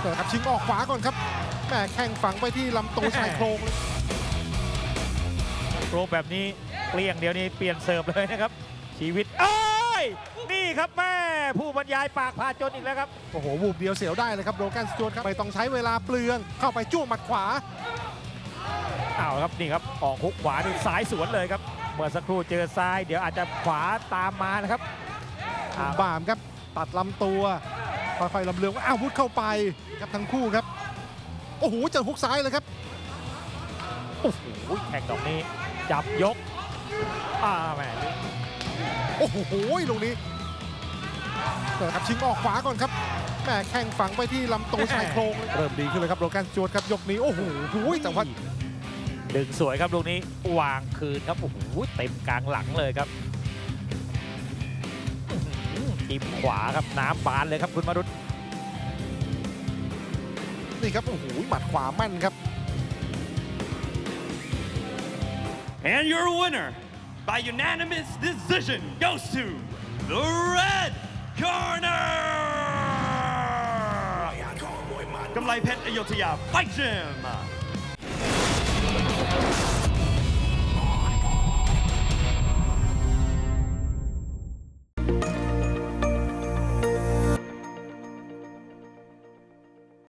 เปิดครับชิงออกขวาก่อนครับแหมแข้งฝังไปที่ลำตัวชายโครงเลยโปรแบบนี้เปลี่ยงเดียวนี้เปลี่ยนเสิร์ฟเลยนะครับ ชีวิตเอ้ยนี่ครับแม่ผู้บรรยายปากพาจนอีกแล้วครับโอ้โหวูบเดียวเสียวได้เลยครับโรแกนสจวตครับไม่ต้องใช้เวลาเปลืองเข้าไปจ้วงหมัดขวาเอาครับนี่ครับออกฮุกขวานี่สายสวนเลยครับเมื่อสักครู่เจอซ้าย เดี๋ยวอาจจะขวาตามมานะครับอ้าวบามครับตัดลำตัว ค่อยๆลำเลืองว่าอาวุธเข้าไปครับทั้งคู่ครับ โอ้โหเจอฮุกซ้ายเลยครับ โอ้โหแข่งดอกนี้ จับยกอ่าแม่โอ้โหลูกนี้เปิดครับชิงออกขวาก่อนครับแหมแข้งฝังไปที่ลำตัวชายโครงเลยเริ่มดีขึ้นเลยครับโรแกนสจวตครับยกนี้โอ้โหจังหวะดึงสวยครับลูกนี้วางคืนครับโอ้โหเต็มกลางหลังเลยครับอื้อ หือจิ้มขวาครับน้ำบานเลยครับคุณมรุตนี่ครับโอ้โหหมัดขวาแม่นครับ And your winner by unanimous decision goes to the red corner กำไรเพชรอยุธยาไฟเจม